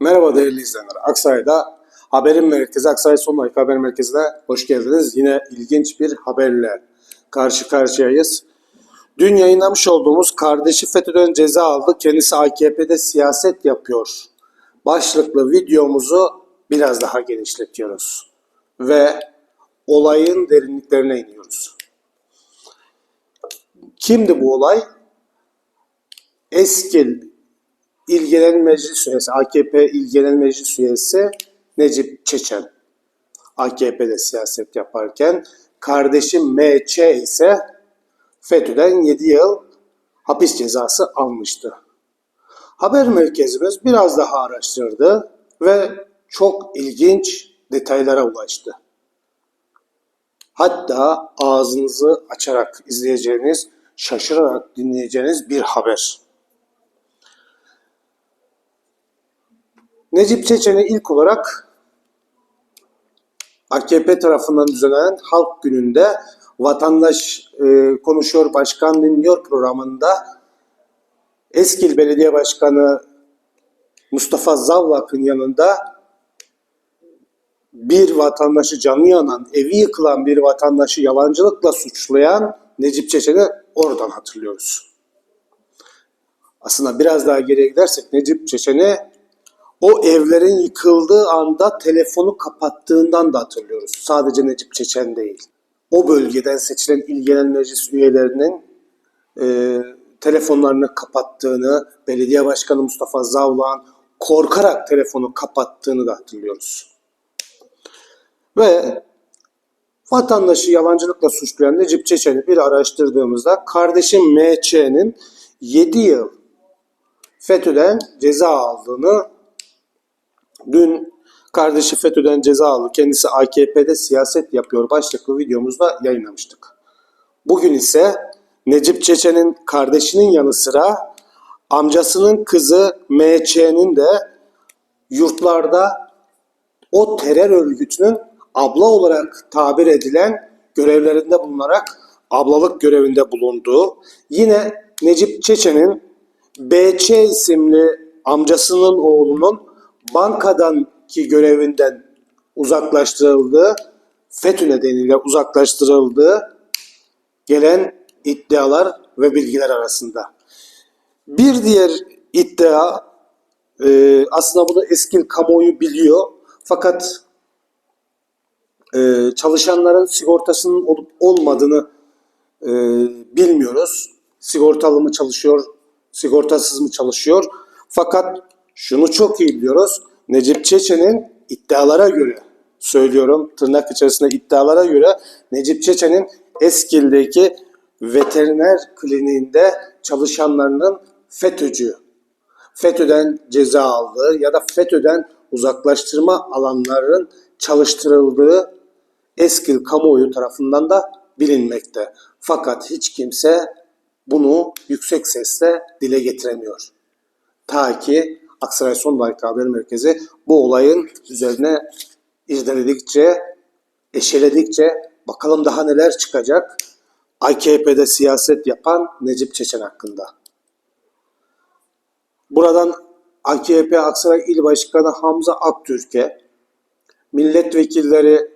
Merhaba değerli izleyenler. Aksaray'da haberin merkezi, Aksaray Son Dakika Haber Merkezi'ne hoş geldiniz. Yine ilginç bir haberle karşı karşıyayız. Dün yayınlamış olduğumuz kardeşi FETÖ'den ceza aldı, kendisi AKP'de siyaset yapıyor. Başlıklı videomuzu biraz daha genişletiyoruz. Ve olayın derinliklerine iniyoruz. Kimdi bu olay? Eskil İl Meclis üyesi, AKP İl Meclis üyesi Necip Çeçen. AKP'de siyaset yaparken kardeşi MÇ ise FETÖ'den 7 yıl hapis cezası almıştı. Haber merkezimiz biraz daha araştırdı ve çok ilginç detaylara ulaştı. Hatta ağzınızı açarak izleyeceğiniz, şaşırarak dinleyeceğiniz bir haber. Necip Çeçen'i ilk olarak AKP tarafından düzenlenen Halk Günü'nde Vatandaş e, Konuşuyor Başkan Dinliyor programında Eskil Belediye Başkanı Mustafa Zavlak'ın yanında bir vatandaşı canı yanan, evi yıkılan bir vatandaşı yalancılıkla suçlayan Necip Çeçen'i oradan hatırlıyoruz. Aslında biraz daha geriye gidersek Necip Çeçen'i o evlerin yıkıldığı anda telefonu kapattığından da hatırlıyoruz. Sadece Necip Çeçen değil. O bölgeden seçilen İl Genel Meclis üyelerinin e, telefonlarını kapattığını, belediye başkanı Mustafa Zavlan korkarak telefonu kapattığını da hatırlıyoruz. Ve vatandaşı yalancılıkla suçlayan Necip Çeçen'i bir araştırdığımızda kardeşim MÇ'nin 7 yıl FETÖ'den ceza aldığını Dün kardeşi FETÖ'den ceza aldı. Kendisi AKP'de siyaset yapıyor başlıklı videomuzda yayınlamıştık. Bugün ise Necip Çeçen'in kardeşinin yanı sıra amcasının kızı MÇ'nin de yurtlarda o terör örgütünün abla olarak tabir edilen görevlerinde bulunarak ablalık görevinde bulunduğu, yine Necip Çeçen'in BÇ isimli amcasının oğlunun bankadan ki görevinden uzaklaştırıldığı, FETÖ nedeniyle uzaklaştırıldığı gelen iddialar ve bilgiler arasında. Bir diğer iddia e, aslında bunu eski kamuoyu biliyor fakat e, çalışanların sigortasının olup olmadığını e, bilmiyoruz. Sigortalı mı çalışıyor, sigortasız mı çalışıyor? Fakat şunu çok iyi biliyoruz. Necip Çeçen'in iddialara göre söylüyorum tırnak içerisinde iddialara göre Necip Çeçen'in Eskil'deki veteriner kliniğinde çalışanlarının FETÖ'cü, FETÖ'den ceza aldığı ya da FETÖ'den uzaklaştırma alanların çalıştırıldığı Eskil kamuoyu tarafından da bilinmekte. Fakat hiç kimse bunu yüksek sesle dile getiremiyor. Ta ki Aksaray Son Dakika Haber Merkezi bu olayın üzerine irdeledikçe, eşeledikçe bakalım daha neler çıkacak AKP'de siyaset yapan Necip Çeçen hakkında. Buradan AKP Aksaray İl Başkanı Hamza Aktürk'e, milletvekilleri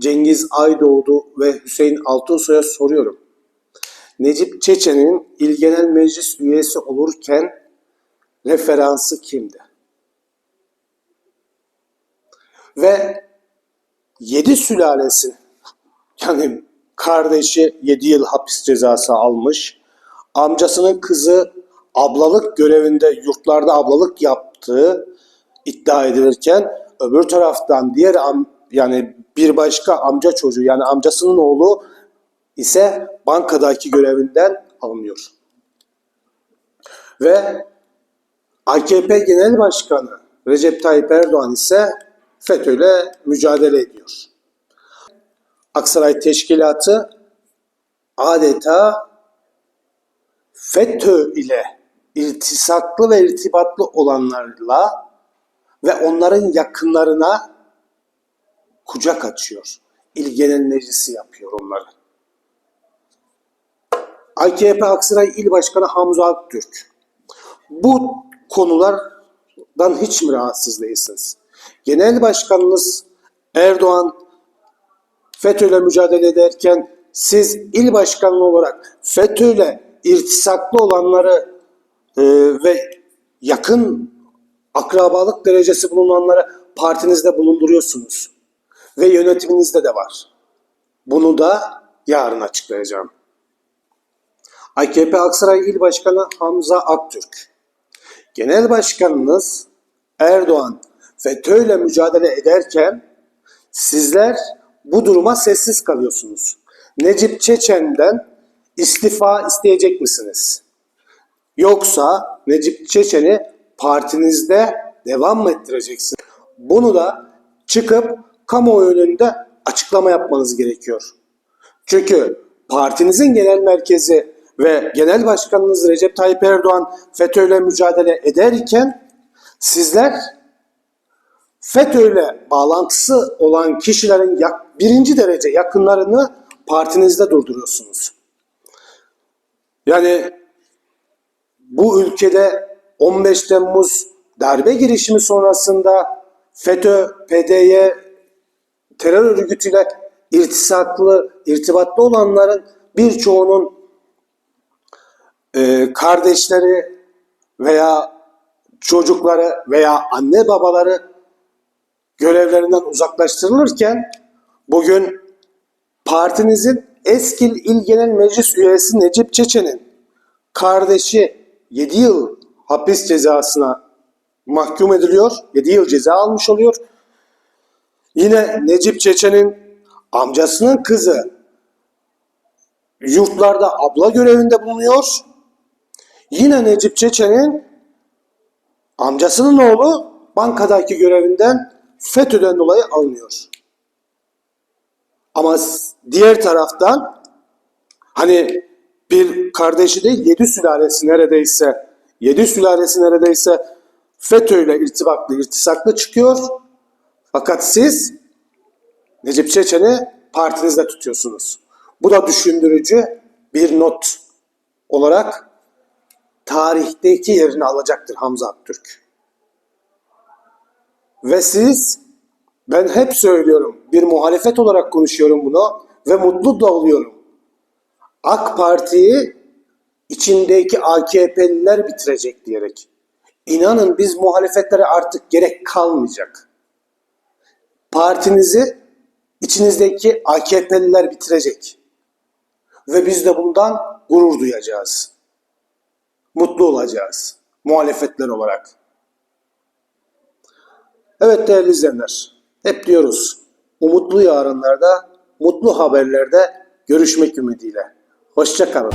Cengiz Aydoğdu ve Hüseyin Altunsoy'a soruyorum. Necip Çeçen'in İl Genel Meclis üyesi olurken referansı kimdi? Ve yedi sülalesi yani kardeşi yedi yıl hapis cezası almış. Amcasının kızı ablalık görevinde yurtlarda ablalık yaptığı iddia edilirken öbür taraftan diğer am, yani bir başka amca çocuğu yani amcasının oğlu ise bankadaki görevinden alınıyor. Ve AKP Genel Başkanı Recep Tayyip Erdoğan ise FETÖ'yle mücadele ediyor. Aksaray Teşkilatı adeta FETÖ ile irtisaklı ve irtibatlı olanlarla ve onların yakınlarına kucak açıyor. İl Genel Meclisi yapıyor onları. AKP Aksaray İl Başkanı Hamza Aktürk bu konular Bunlardan hiç mi rahatsız değilsiniz? Genel Başkanınız Erdoğan FETÖ'yle mücadele ederken siz il başkanı olarak FETÖ'yle irtisaklı olanları e, ve yakın akrabalık derecesi bulunanları partinizde bulunduruyorsunuz. Ve yönetiminizde de var. Bunu da yarın açıklayacağım. AKP Aksaray İl Başkanı Hamza Aktürk. Genel Başkanınız Erdoğan FETÖ'yle mücadele ederken sizler bu duruma sessiz kalıyorsunuz. Necip Çeçen'den istifa isteyecek misiniz? Yoksa Necip Çeçen'i partinizde devam mı ettireceksiniz? Bunu da çıkıp kamuoyu önünde açıklama yapmanız gerekiyor. Çünkü partinizin genel merkezi ve genel başkanınız Recep Tayyip Erdoğan FETÖ'yle mücadele ederken sizler FETÖ'yle bağlantısı olan kişilerin birinci derece yakınlarını partinizde durduruyorsunuz. Yani bu ülkede 15 Temmuz darbe girişimi sonrasında FETÖ, PDY terör örgütüyle irtisaklı, irtibatlı olanların birçoğunun e, kardeşleri veya çocukları veya anne babaları görevlerinden uzaklaştırılırken bugün partinizin eski il genel meclis üyesi Necip Çeçen'in kardeşi 7 yıl hapis cezasına mahkum ediliyor. 7 yıl ceza almış oluyor. Yine Necip Çeçen'in amcasının kızı yurtlarda abla görevinde bulunuyor. Yine Necip Çeçen'in amcasının oğlu bankadaki görevinden FETÖ'den dolayı alınıyor. Ama diğer taraftan hani bir kardeşi değil yedi sülalesi neredeyse yedi sülalesi neredeyse FETÖ ile irtibatlı irtisaklı çıkıyor. Fakat siz Necip Çeçen'i partinizde tutuyorsunuz. Bu da düşündürücü bir not olarak tarihteki yerini alacaktır Hamza Aktürk. Ve siz, ben hep söylüyorum, bir muhalefet olarak konuşuyorum bunu ve mutlu da oluyorum. AK Parti'yi içindeki AKP'liler bitirecek diyerek. İnanın biz muhalefetlere artık gerek kalmayacak. Partinizi içinizdeki AKP'liler bitirecek. Ve biz de bundan gurur duyacağız. Mutlu olacağız muhalefetler olarak. Evet değerli izleyenler, hep diyoruz umutlu yarınlarda, mutlu haberlerde görüşmek ümidiyle. Hoşçakalın.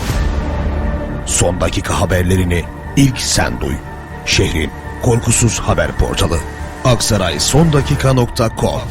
Son dakika haberlerini ilk sen duy. Şehrin korkusuz haber portalı. aksaraysondakika.com